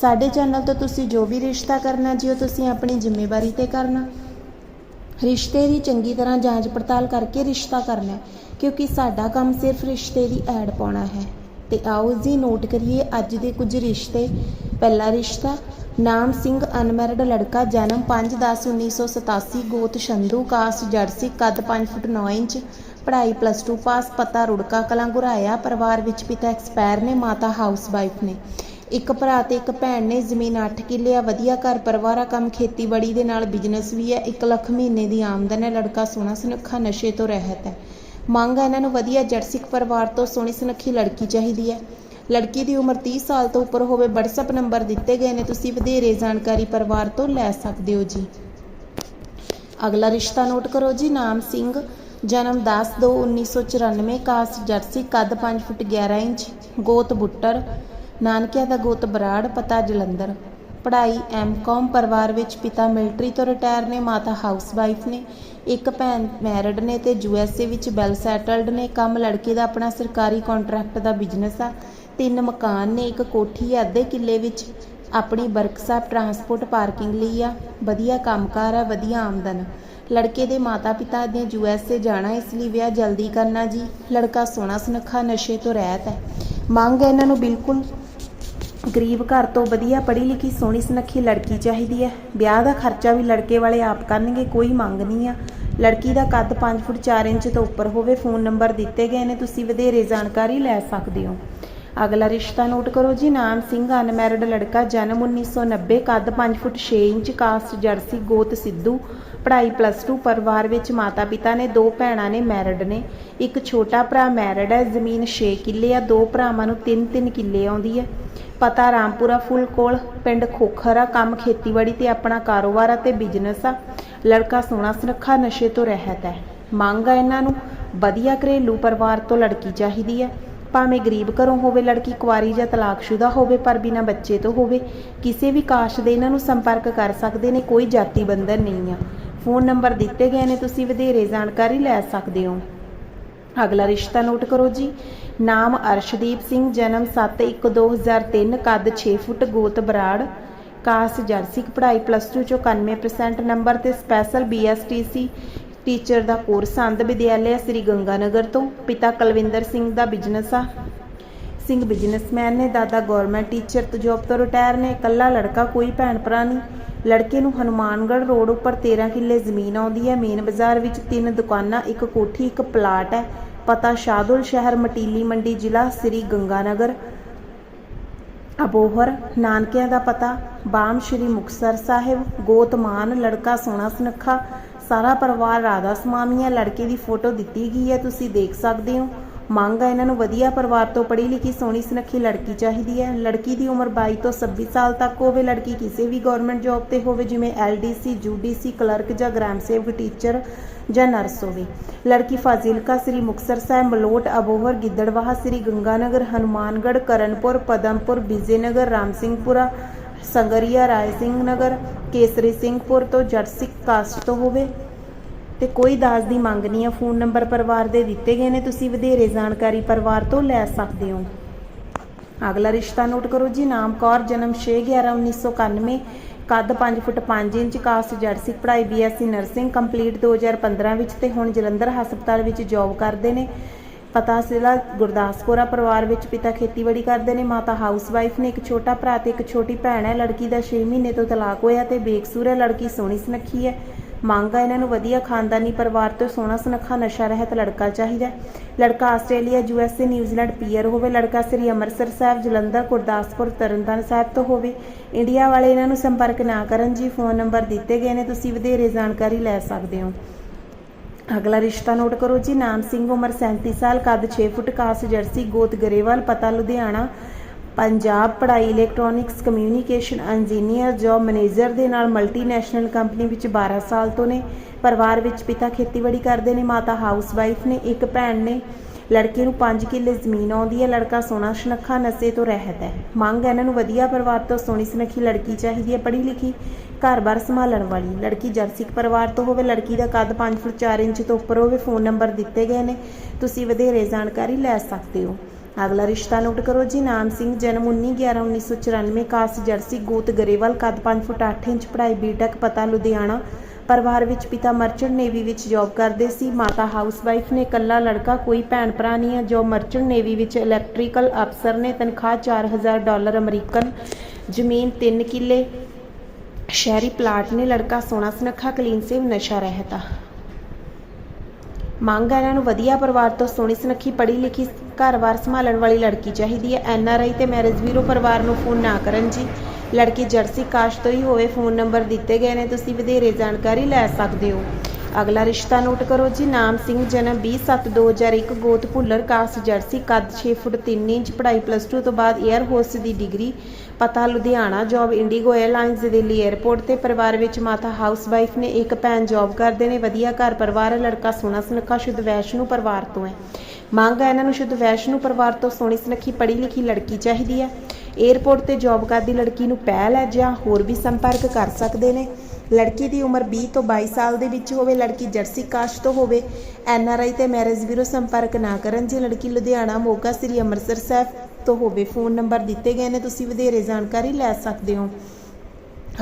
ਸਾਡੇ ਚੈਨਲ ਤੋਂ ਤੁਸੀਂ ਜੋ ਵੀ ਰਿਸ਼ਤਾ ਕਰਨਾ ਜੀ, ਉਹ ਤੁਸੀਂ ਆਪਣੀ ਜ਼ਿੰਮੇਵਾਰੀ ਤੇ ਕਰਨਾ। ਰਿਸ਼ਤੇ ਦੀ ਚੰਗੀ ਤਰ੍ਹਾਂ ਜਾਂਚ ਪੜਤਾਲ ਕਰਕੇ ਰਿਸ਼ਤਾ ਕਰਨਾ ਕਿਉਂਕਿ ਸਾਡਾ ਕੰਮ ਸਿਰਫ ਰਿਸ਼ਤੇ ਦੀ ਐਡ ਪਾਉਣਾ ਹੈ। ਤੇ ਆਓ ਜੀ, ਨੋਟ ਕਰੀਏ ਅੱਜ ਦੇ ਕੁਝ ਰਿਸ਼ਤੇ। ਪਹਿਲਾ ਰਿਸ਼ਤਾ, ਨਾਮ ਸਿੰਘ ਅਨਮੈਰਿਡ ਲੜਕਾ, ਜਨਮ 5/10/1987 ਗੋਤ ਸ਼ੰਧੂ ਕਾਸਟ ਜਰਸੀ, ਕੱਦ 5 ਫੁੱਟ 9 ਇੰਚ, ਪੜ੍ਹਾਈ ਪਲੱਸ 2 ਪਾਸ, ਪਤਾ ਰੁੜਕਾ, ਕਲਾਂ ਗੁਰਾਇਆ, ਪਰਿਵਾਰ ਵਿੱਚ ਪਿਤਾ ਐਕਸਪਾਇਰ ਨੇ, ਮਾਤਾ ਹਾਊਸ ਵਾਈਫ ਨੇ ਇੱਕ ਭਰਾ ਤੇ ਇੱਕ ਭੈਣ ਨੇ ਜ਼ਮੀਨ 8 ਕਿੱਲੇ ਆ, ਵਧੀਆ ਘਰ ਪਰਿਵਾਰ ਆ, ਕੰਮ ਖੇਤੀਬਾੜੀ ਦੇ ਨਾਲ ਬਿਜ਼ਨਸ ਵੀ ਹੈ 1 ਲੱਖ ਮਹੀਨੇ ਦੀ ਆਮਦਨ ਹੈ, ਲੜਕਾ ਸੋਹਣਾ ਸੁਨੱਖਾ, ਨਸ਼ੇ ਤੋਂ ਰਹਿਤ ਹੈ। ਮੰਗ ਹੈ ਇਹਨਾਂ ਨੂੰ ਵਧੀਆ ਜਰਸਿਕ ਪਰਿਵਾਰ ਤੋਂ ਸੋਹਣੀ ਸੁਨੱਖੀ ਲੜਕੀ ਚਾਹੀਦੀ ਹੈ। ਲੜਕੀ ਦੀ ਉਮਰ 30 ਸਾਲ ਤੋਂ ਉੱਪਰ ਹੋਵੇ, WhatsApp ਨੰਬਰ ਦਿੱਤੇ ਗਏ ਨੇ, ਤੁਸੀਂ ਵਧੇਰੇ ਜਾਣਕਾਰੀ ਪਰਿਵਾਰ ਤੋਂ ਲੈ ਸਕਦੇ ਹੋ ਜੀ। ਅਗਲਾ ਰਿਸ਼ਤਾ ਨੋਟ ਕਰੋ ਜੀ, ਨਾਮ ਸਿੰਘ, ਜਨਮ 10/2/1994 ਕਾਸਟ ਜਰਸੀ, ਕੱਦ 5 ਫੁੱਟ 11 ਇੰਚ, ਗੋਤ ਬੁੱਟਰ ਨਾਨਕਿਆਂ ਦਾ ਗੋਤ ਬਰਾੜ, ਪਤਾ ਜਲੰਧਰ। ਪੜ੍ਹਾਈ ਐਮਕਾਮ ਪਰਿਵਾਰ ਵਿੱਚ ਪਿਤਾ ਮਿਲਟਰੀ ਤੋਂ ਰਿਟਾਇਰ ਨੇ, ਮਾਤਾ ਹਾਊਸਵਾਈਫ ਨੇ। ਇੱਕ ਭੈਣ ਮੈਰਿਡ ਨੇ ਤੇ ਯੂਐਸਏ ਵਿੱਚ ਵੈਲ ਸੈਟਲਡ ਨੇ। ਕੰਮ ਲੜਕੇ ਦਾ ਆਪਣਾ ਸਰਕਾਰੀ ਕੰਟਰੈਕਟ ਦਾ ਬਿਜ਼ਨਸ ਆ। ਤਿੰਨ ਮਕਾਨ ਨੇ, ਇੱਕ ਕੋਠੀ ਹੈ ਅੱਧੇ ਕਿੱਲੇ ਵਿੱਚ। ਆਪਣੀ ਵਰਕਸ਼ਾਪ ਟਰਾਂਸਪੋਰਟ ਪਾਰਕਿੰਗ ਲਈ ਆ। ਵਧੀਆ ਕੰਮਕਾਰ ਆ, ਵਧੀਆ ਆਮਦਨ। ਲੜਕੇ ਦੇ ਮਾਤਾ-ਪਿਤਾ ਨੇ ਯੂਐਸਏ ਜਾਣਾ, ਇਸ ਲਈ ਵਿਆਹ ਜਲਦੀ ਕਰਨਾ ਜੀ। ਲੜਕਾ ਸੋਹਣਾ ਸੁਨੱਖਾ ਨਸ਼ੇ ਤੋਂ ਰਹਿਤ ਹੈ। ਮੰਗ ਹੈ ਇਹਨਾਂ ਨੂੰ ਬਿਲਕੁਲ ਗਰੀਬ ਘਰ ਤੋਂ ਵਧੀਆ ਪੜ੍ਹੀ ਲਿਖੀ ਸੋਹਣੀ ਸੁਨੱਖੀ ਲੜਕੀ ਚਾਹੀਦੀ ਹੈ। ਵਿਆਹ ਦਾ ਖਰਚਾ ਵੀ ਲੜਕੇ ਵਾਲੇ ਆਪ ਕਰਨਗੇ, ਕੋਈ ਮੰਗ ਨਹੀਂ ਆ। ਲੜਕੀ ਦਾ ਕੱਦ 5 ਫੁੱਟ 4 ਇੰਚ ਤੋਂ ਉੱਪਰ ਹੋਵੇ, ਫੋਨ ਨੰਬਰ ਦਿੱਤੇ ਗਏ ਨੇ, ਤੁਸੀਂ ਵਧੇਰੇ ਜਾਣਕਾਰੀ ਲੈ ਸਕਦੇ ਹੋ। ਅਗਲਾ ਰਿਸ਼ਤਾ ਨੋਟ ਕਰੋ ਜੀ, ਨਾਮ ਸਿੰਘ, ਅਨਮੈਰਿਡ ਲੜਕਾ, ਜਨਮ 1990 ਕੱਦ 5 ਫੁੱਟ 6 ਇੰਚ, ਕਾਸਟ ਜਰਸੀ ਗੋਤ ਸਿੱਧੂ, ਪੜ੍ਹਾਈ ਪਲੱਸ 2 ਪਰਿਵਾਰ ਵਿੱਚ ਮਾਤਾ ਪਿਤਾ ਨੇ, ਦੋ ਭੈਣਾਂ ਨੇ, ਮੈਰਿਡ ਨੇ। ਇੱਕ ਛੋਟਾ ਭਰਾ ਮੈਰਿਡ ਹੈ, ਜ਼ਮੀਨ 6 ਕਿੱਲੇ ਆ, ਦੋ ਭਰਾਵਾਂ ਨੂੰ 3-3 ਕਿੱਲੇ ਆਉਂਦੀ ਹੈ। ਪਤਾ ਰਾਮਪੁਰਾ ਫੁੱਲ ਕੋਲ, ਪਿੰਡ ਖੋਖਰ ਆ, ਕੰਮ ਖੇਤੀਬਾੜੀ ਤੇ ਆਪਣਾ ਕਾਰੋਬਾਰ ਆ ਤੇ ਬਿਜ਼ਨਸ ਆ। ਲੜਕਾ ਸੋਹਣਾ ਸੁਨੱਖਾ, ਨਸ਼ੇ ਤੋਂ ਰਹਿਤ ਹੈ। ਮੰਗ ਆ ਇਹਨਾਂ ਨੂੰ, ਵਧੀਆ ਘਰੇਲੂ ਪਰਿਵਾਰ ਤੋਂ ਲੜਕੀ ਚਾਹੀਦੀ ਹੈ। ਭਾਵੇਂ ਗਰੀਬ ਘਰੋਂ ਹੋਵੇ, ਲੜਕੀ ਕੁਆਰੀ ਜਾਂ ਤਲਾਕਸ਼ੁਦਾ ਹੋਵੇ, ਪਰ ਬਿਨਾਂ ਬੱਚੇ ਤੋਂ ਹੋਵੇ, ਕਿਸੇ ਵੀ ਕਾਸ਼ ਦੇ ਇਹਨਾਂ ਨੂੰ ਸੰਪਰਕ ਕਰ ਸਕਦੇ ਨੇ, ਕੋਈ ਜਾਤੀ ਬੰਧਨ ਨਹੀਂ ਆ। ਫੋਨ ਨੰਬਰ ਦਿੱਤੇ ਗਏ ਨੇ, ਤੁਸੀਂ ਵਧੇਰੇ ਜਾਣਕਾਰੀ ਲੈ ਸਕਦੇ ਹੋ। ਅਗਲਾ ਰਿਸ਼ਤਾ ਨੋਟ ਕਰੋ ਜੀ। ਨਾਮ ਅਰਸ਼ਦੀਪ ਸਿੰਘ, ਜਨਮ 7/1/2003 ਕੱਦ 6 ਫੁੱਟ, ਗੋਤ ਬਰਾੜ, ਕਾਸ ਜਰਸਿਕ ਪੜ੍ਹਾਈ ਪਲੱਸ 2 ਚੋਂ 91% ਨੰਬਰ ਤੇ ਸਪੈਸ਼ਲ ਬੀਐਸਟੀਸੀ ਟੀਚਰ ਦਾ ਕੋਰਸ ਅੰਧ ਵਿਦਿਆਲਿਆ ਸ੍ਰੀ ਗੰਗਾਨਗਰ ਤੋਂ। ਪਿਤਾ ਕੁਲਵਿੰਦਰ ਸਿੰਘ ਦਾ ਬਿਜ਼ਨਸ ਆ। ਸਿੰਘ ਬਿਜ਼ਨਸਮੈਨ ਨੇ, ਦਾਦਾ ਗਵਰਨਮੈਂਟ ਟੀਚਰ ਤੋਂ ਜੌਬ ਤੋਂ ਰਿਟਾਇਰ ਨੇ। ਇਕੱਲਾ ਲੜਕਾ, ਕੋਈ ਭੈਣ ਭਰਾ ਨਹੀਂ। ਲੜਕੇ ਨੂੰ ਹਨੂਮਾਨਗੜ੍ਹ ਰੋਡ ਉੱਪਰ 13 ਕਿੱਲੇ ਜ਼ਮੀਨ ਆਉਂਦੀ ਹੈ। ਮੇਨ ਬਾਜ਼ਾਰ ਵਿੱਚ ਤਿੰਨ ਦੁਕਾਨਾਂ, ਇੱਕ ਕੋਠੀ, ਇੱਕ ਪਲਾਟ ਹੈ। ਪਤਾ ਸ਼ਾਦੁਲ ਸ਼ਹਿਰ, ਮਟੀਲੀ ਮੰਡੀ, ਜ਼ਿਲ੍ਹਾ ਸ੍ਰੀ ਗੰਗਾਨਗਰ। ਅਬੋਹਰ ਨਾਨਕਿਆਂ ਦਾ ਪਤਾ, ਬਾਮ ਸ਼੍ਰੀ ਮੁਕਤਸਰ ਸਾਹਿਬ ਗੋਤਮਾਨ ਲੜਕਾ ਸੋਹਣਾ ਸੁਨੱਖਾ, ਸਾਰਾ ਪਰਿਵਾਰ ਰਾਧਾ ਸਮਾਮੀਆ ਲੜਕੇ ਦੀ ਫੋਟੋ ਦਿੱਤੀ ਗਈ ਹੈ, ਤੁਸੀਂ ਦੇਖ ਸਕਦੇ ਹੋ। ਮੰਗ ਹੈ ਇਹਨਾਂ ਨੂੰ ਵਧੀਆ ਪਰਿਵਾਰ ਤੋਂ ਪੜ੍ਹੀ ਲਿਖੀ ਸੋਹਣੀ ਸੁਨੱਖੀ ਲੜਕੀ ਚਾਹੀਦੀ ਹੈ। ਲੜਕੀ ਦੀ ਉਮਰ 22 ਤੋਂ 26 ਸਾਲ ਤੱਕ ਹੋਵੇ, ਲੜਕੀ ਕਿਸੇ ਵੀ ਗਵਰਨਮੈਂਟ ਜੌਬ ਤੇ ਹੋਵੇ, ਜਿਵੇਂ ਐਲਡੀਸੀ ਯੂਡੀਸੀ ਕਲਰਕ ਜਾਂ ਗ੍ਰਾਮ ਸੇਵਕ ਟੀਚਰ ਜਾਂ ਨਰਸ ਹੋਵੇ। ਲੜਕੀ ਫਾਜ਼ਿਲਕਾ, ਸ੍ਰੀ ਮੁਕਤਸਰ ਸਾਹਿਬ, ਮਲੋਟ, ਅਬੋਹਰ, ਗਿੱਦੜਵਾਹਾ, ਸ੍ਰੀ ਗੰਗਾਨਗਰ, ਹਨੂਮਾਨਗੜ੍ਹ, ਕਰਨਪੁਰ, ਪਦਮਪੁਰ, ਵਿਜੇਨਗਰ ਰਾਮ ਸਿੰਘਪੁਰਾ ਸੰਗਰੀਆ ਰਾਏ ਸਿੰਘ ਨਗਰ, ਕੇਸਰੀ ਸਿੰਘਪੁਰ ਤੋਂ ਜੱਟ ਸਿੱਖ ਕਾਸਟ ਤੋਂ ਹੋਵੇ। ਤੇ ਕੋਈ ਦਾਜ ਦੀ ਮੰਗ ਨਹੀਂ ਹੈ ਫੋਨ ਨੰਬਰ ਪਰਿਵਾਰ ਦੇ ਦਿੱਤੇ ਗਏ ਨੇ। ਤੁਸੀਂ ਵਧੇਰੇ ਜਾਣਕਾਰੀ ਪਰਿਵਾਰ ਤੋਂ ਲੈ ਸਕਦੇ ਹੋ। ਅਗਲਾ ਰਿਸ਼ਤਾ ਨੋਟ ਕਰੋ ਜੀ। ਨਾਮ ਕੌਰ, ਜਨਮ 6/11/1991 ਕੱਦ 5 ਫੁੱਟ 5 ਇੰਚ, ਕਾਸਟ ਜਰਸੀ, ਪੜ੍ਹਾਈ ਬੀਐਸਸੀ ਨਰਸਿੰਗ, ਕੰਪਲੀਟ 2015 ਵਿੱਚ ਤੇ ਹੁਣ ਜਲੰਧਰ ਹਸਪਤਾਲ ਵਿੱਚ ਜੌਬ ਕਰਦੇ ਨੇ। ਪਤਾ ਜ਼ਿਲ੍ਹਾ ਗੁਰਦਾਸਪੁਰਾ ਪਰਿਵਾਰ ਵਿੱਚ ਪਿਤਾ ਖੇਤੀਬਾੜੀ ਕਰਦੇ ਨੇ। ਮਾਤਾ ਹਾਊਸ ਵਾਈਫ ਨੇ ਇੱਕ ਛੋਟਾ ਭਰਾ ਤੇ ਇੱਕ ਛੋਟੀ ਭੈਣ ਹੈ। ਲੜਕੀ ਦਾ 6 ਮਹੀਨੇ ਤੋਂ ਤਲਾਕ ਹੋਇਆ ਤੇ ਬੇਕਸੂਰ ਹੈ। ਲੜਕੀ ਸੋਹਣੀ ਸੁਨੱਖੀ ਹੈ। ਮੰਗ ਆ ਇਹਨਾਂ ਨੂੰ ਵਧੀਆ ਖਾਨਦਾਨੀ ਪਰਿਵਾਰ ਤੋਂ ਸੋਹਣਾ ਸੁਨੱਖਾ ਨਸ਼ਾ ਰਹਿਤ ਲੜਕਾ ਚਾਹੀਦਾ ਲੜਕਾ ਆਸਟ੍ਰੇਲੀਆ ਯੂਐਸਏ ਨਿਊਜ਼ੀਲੈਂਡ ਪੀਅਰ ਹੋਵੇ, ਲੜਕਾ ਸ੍ਰੀ ਅੰਮ੍ਰਿਤਸਰ ਸਾਹਿਬ, ਜਲੰਧਰ, ਗੁਰਦਾਸਪੁਰ, ਤਰਨਤਾਰਨ ਸਾਹਿਬ ਤੋਂ ਹੋਵੇ। ਇੰਡੀਆ ਵਾਲੇ ਇਹਨਾਂ ਨੂੰ ਸੰਪਰਕ ਨਾ ਕਰਨ ਜੀ, ਫੋਨ ਨੰਬਰ ਦਿੱਤੇ ਗਏ ਨੇ, ਤੁਸੀਂ ਵਧੇਰੇ ਜਾਣਕਾਰੀ ਲੈ ਸਕਦੇ ਹੋ। ਅਗਲਾ ਰਿਸ਼ਤਾ ਨੋਟ ਕਰੋ ਜੀ, ਨਾਮ ਸਿੰਘ, ਉਮਰ 37 ਸਾਲ, ਕੱਦ 6 ਫੁੱਟ, ਕਾਸ, ਜਰਸੀ, ਗੋਤ ਗਰੇਵਾਲ, ਪਤਾ ਲੁਧਿਆਣਾ। ਪੰਜਾਬ ਪੜ੍ਹਾਈ electronics communication engineer job manager ਦੇ ਨਾਲ ਮਲਟੀਨੈਸ਼ਨਲ ਕੰਪਨੀ ਵਿੱਚ 12 ਸਾਲ ਤੋਂ ਨੇ, ਪਰਿਵਾਰ ਵਿੱਚ ਪਿਤਾ ਖੇਤੀਬਾੜੀ ਕਰਦੇ ਨੇ, ਮਾਤਾ ਹਾਊਸਵਾਈਫ ਨੇ, ਇੱਕ ਭੈਣ ਨੇ। ਲੜਕੇ ਨੂੰ 5 ਕਿੱਲੇ ਜ਼ਮੀਨ ਆਉਂਦੀ ਹੈ, ਲੜਕਾ ਸੋਹਣਾ ਸੁਨੱਖਾ ਨਸ਼ੇ ਤੋਂ ਰਹਿਤ ਹੈ। ਮੰਗ ਇਹਨਾਂ ਨੂੰ ਵਧੀਆ ਪਰਿਵਾਰ ਤੋਂ ਸੋਹਣੀ ਸੁਨੱਖੀ ਲੜਕੀ ਚਾਹੀਦੀ ਹੈ, ਪੜ੍ਹੀ ਲਿਖੀ, ਘਰ-ਬਾਰ ਸੰਭਾਲਣ ਵਾਲੀ। ਲੜਕੀ ਜਰਸਿਕ ਪਰਿਵਾਰ ਤੋਂ ਹੋਵੇ, ਲੜਕੀ ਦਾ ਕੱਦ 5 ਫੁੱਟ 4 ਇੰਚ ਤੋਂ ਉੱਪਰ ਹੋਵੇ, ਫੋਨ ਨੰਬਰ ਦਿੱਤੇ ਗਏ ਨੇ। ਤੁਸੀਂ ਵਧੇਰੇ ਜਾਣਕਾਰੀ ਲੈ ਸਕਦੇ ਹੋ। ਅਗਲਾ ਰਿਸ਼ਤਾ ਨੋਟ ਕਰੋ ਜੀ, ਨਾਮ ਸਿੰਘ, ਜਨਮ 19/11/1994 ਕਾਸਟ ਜਰਸੀ ਗੋਤ ਗਰੇਵਾਲ, ਕੱਦ 5 ਫੁੱਟ 8 ਇੰਚ, ਪੜ੍ਹਾਈ ਬੀਟੈਕ ਪਤਾ ਲੁਧਿਆਣਾ। ਪਰਿਵਾਰ ਵਿੱਚ ਪਿਤਾ ਮਰਚੈਂਟ ਨੇਵੀ ਵਿੱਚ ਜੌਬ ਕਰਦੇ ਸੀ, ਮਾਤਾ ਹਾਊਸਵਾਈਫ ਨੇ ਇਕੱਲਾ ਲੜਕਾ, ਕੋਈ ਭੈਣ ਭਰਾ ਨਹੀਂ ਹੈ, ਜੋ ਮਰਚੈਂਟ ਨੇਵੀ ਵਿੱਚ ਇਲੈਕਟ੍ਰੀਕਲ ਅਫਸਰ ਨੇ, ਤਨਖਾਹ 4000 ਡਾਲਰ ਅਮਰੀਕਨ ਜ਼ਮੀਨ 3 ਕਿੱਲੇ, ਸ਼ਹਿਰੀ ਪਲਾਟ ਨੇ, ਲੜਕਾ ਸੋਹਣਾ ਸੁਨੱਖਾ ਕਲੀਨ ਸੇਵ ਨਸ਼ਾ ਰਹਿਤਾ। ਮੰਗ ਇਹਨਾਂ ਨੂੰ ਵਧੀਆ ਪਰਿਵਾਰ ਤੋਂ ਸੋਹਣੀ ਸੁਨੱਖੀ ਪੜ੍ਹੀ ਲਿਖੀ ਘਰ-ਬਾਰ ਸੰਭਾਲਣ ਵਾਲੀ ਲੜਕੀ ਚਾਹੀਦੀ ਹੈ। ਐਨ ਆਰ ਆਈ ਤੇ ਮੈਰਿਜ ਬਿਊਰੋ ਪਰਿਵਾਰ ਨੂੰ ਫੋਨ ਨਾ ਕਰਨ ਜੀ। ਲੜਕੀ ਜਰਸੀ ਕਾਸ਼ ਤੋਂ ਹੀ ਹੋਵੇ, ਫੋਨ ਨੰਬਰ ਦਿੱਤੇ ਗਏ ਨੇ, ਤੁਸੀਂ ਵਧੇਰੇ ਜਾਣਕਾਰੀ ਲੈ ਸਕਦੇ ਹੋ। ਅਗਲਾ ਰਿਸ਼ਤਾ ਨੋਟ ਕਰੋ ਜੀ। ਨਾਮ ਸਿੰਘ, ਜਨਮ 20/7/2001 ਗੋਤ ਭੁੱਲਰ, ਕਾਸ ਜਰਸੀ, ਕੱਦ 6 ਫੁੱਟ 3 ਇੰਚ, ਪੜ੍ਹਾਈ ਪਲੱਸ 2 ਤੋਂ ਬਾਅਦ 에ਅਰ ਹੋਸਟ ਦੀ ਡਿਗਰੀ, ਪਤਾ ਲੁਧਿਆਣਾ ਜੌਬ ਇੰਡੀਗੋ 에ਅਰਲਾਈਨਸ ਦੇ ਦਿੱਲੀ 에ਅਰਪੋਰਟ ਤੇ ਪਰਿਵਾਰ ਵਿੱਚ ਮਾਤਾ ਹਾਊਸਵਾਈਫ ਨੇ ਇੱਕ ਭੈਣ ਜੌਬ ਕਰਦੇ ਨੇ, ਵਧੀਆ ਘਰ ਪਰਿਵਾਰ ਲੜਕਾ ਸੋਨਾ ਸੁਨੱਖਾ, ਸ਼ੁੱਧ ਵੈਸ਼ਨੂ ਪਰਿਵਾਰ ਤੋਂ ਹੈ। ਮੰਗ ਹੈ ਇਹਨਾਂ ਨੂੰ ਸ਼ੁੱਧ ਵੈਸ਼ਨੂ ਪਰਿਵਾਰ ਤੋਂ ਸੋਹਣੀ ਸੁਨੱਖੀ ਪੜ੍ਹੀ ਲਿਖੀ ਲੜਕੀ ਚਾਹੀਦੀ ਹੈ। 에ਅਰਪੋਰਟ ਤੇ ਜੌਬ ਕਰਦੀ ਲੜਕੀ ਨੂੰ ਪਹਿਲ ਹੈ ਜਾਂ ਹੋਰ ਵੀ ਸੰਪਰਕ ਕਰ ਸਕਦੇ ਨੇ। ਲੜਕੀ ਦੀ ਉਮਰ 20 ਤੋਂ 22 ਸਾਲ ਦੇ ਵਿੱਚ ਹੋਵੇ, ਲੜਕੀ ਜਰਸੀ ਕਾਸਟ ਤੋਂ ਹੋਵੇ ਐਨ ਆਰ ਆਈ ਤੇ ਮੈਰਿਜ ਬਿਊਰੋ ਸੰਪਰਕ ਨਾ ਕਰਨ, ਜੇ ਲੜਕੀ ਲੁਧਿਆਣਾ ਮੋਗਾ ਸ੍ਰੀ ਅੰਮ੍ਰਿਤਸਰ ਸਾਹਿਬ ਤੋਂ ਹੋਵੇ ਫੋਨ ਨੰਬਰ ਦਿੱਤੇ ਗਏ ਨੇ, ਤੁਸੀਂ ਵਧੇਰੇ ਜਾਣਕਾਰੀ ਲੈ ਸਕਦੇ ਹੋ।